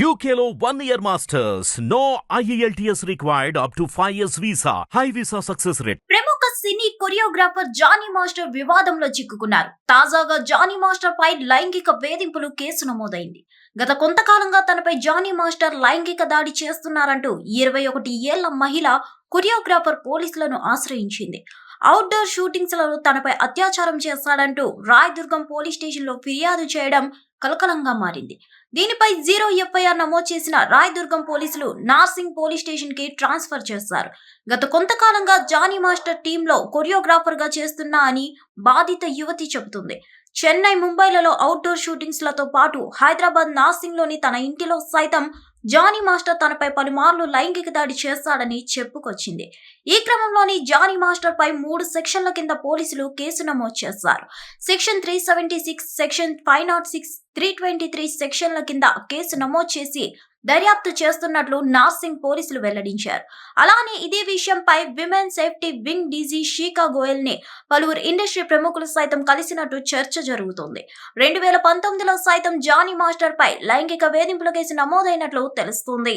యూకేలో one year masters no IELTS required up to five years visa high visa success rate ప్రముఖ సినీ choreographer Johnny master వివాదంలో చిక్కుకున్నారు. తాజాగా Johnny master పై లైంగిక వేధింపులు case నమోదైంది. గత కొంతకాలంగా తనపై జానీ మాస్టర్ లైంగిక దాడి చేస్తున్నారంటూ ఇరవై ఒకటి ఏళ్ళ మహిళ కొరియోగ్రాఫర్ పోలీసులను ఆశ్రయించింది. అవుట్డోర్ షూటింగ్స్లలో తనపై అత్యాచారం చేస్తాడంటూ రాయదుర్గం పోలీస్ స్టేషన్లో ఫిర్యాదు చేయడం కలకలంగా మారింది. దీనిపై జీరో ఎఫ్ఐఆర్ నమోదు చేసిన రాయదుర్గం పోలీసులు నార్సింగ్ పోలీస్ స్టేషన్కి ట్రాన్స్ఫర్ చేశారు. గత కొంతకాలంగా జానీ మాస్టర్ టీంలో కొరియోగ్రాఫర్గా చేస్తున్నా అని బాధిత యువతి చెబుతుంది. చెన్నై ముంబైలలో అవుట్డోర్ షూటింగ్స్లతో పాటు హైదరాబాద్ నార్సింగ్లోని తన ఇంటిలో సైతం జానీ మాస్టర్ తనపై పలుమార్లు లైంగిక దాడి చేస్తాడని చెప్పుకొచ్చింది. ఈ క్రమంలోని జానీ మాస్టర్ పై మూడు సెక్షన్ల కింద పోలీసులు కేసు నమోదు చేశారు. Section three seventy six section five nought six three twenty three సెక్షన్ల కింద కేసు నమోదు చేసి దర్యాప్తు చేస్తున్నట్లు నార్సింగ్ పోలీసులు వెల్లడించారు. అలానే ఇదే విషయంపై women safety wing DG Shikha గోయల్ని పలువురు ఇండస్ట్రీ ప్రముఖులు సైతం కలిసినట్టు చర్చ జరుగుతోంది. రెండు వేల పంతొమ్మిదిలో సైతం జానీ మాస్టర్ పై లైంగిక వేధింపుల కేసు నమోదైనట్లు తెలుస్తుంది.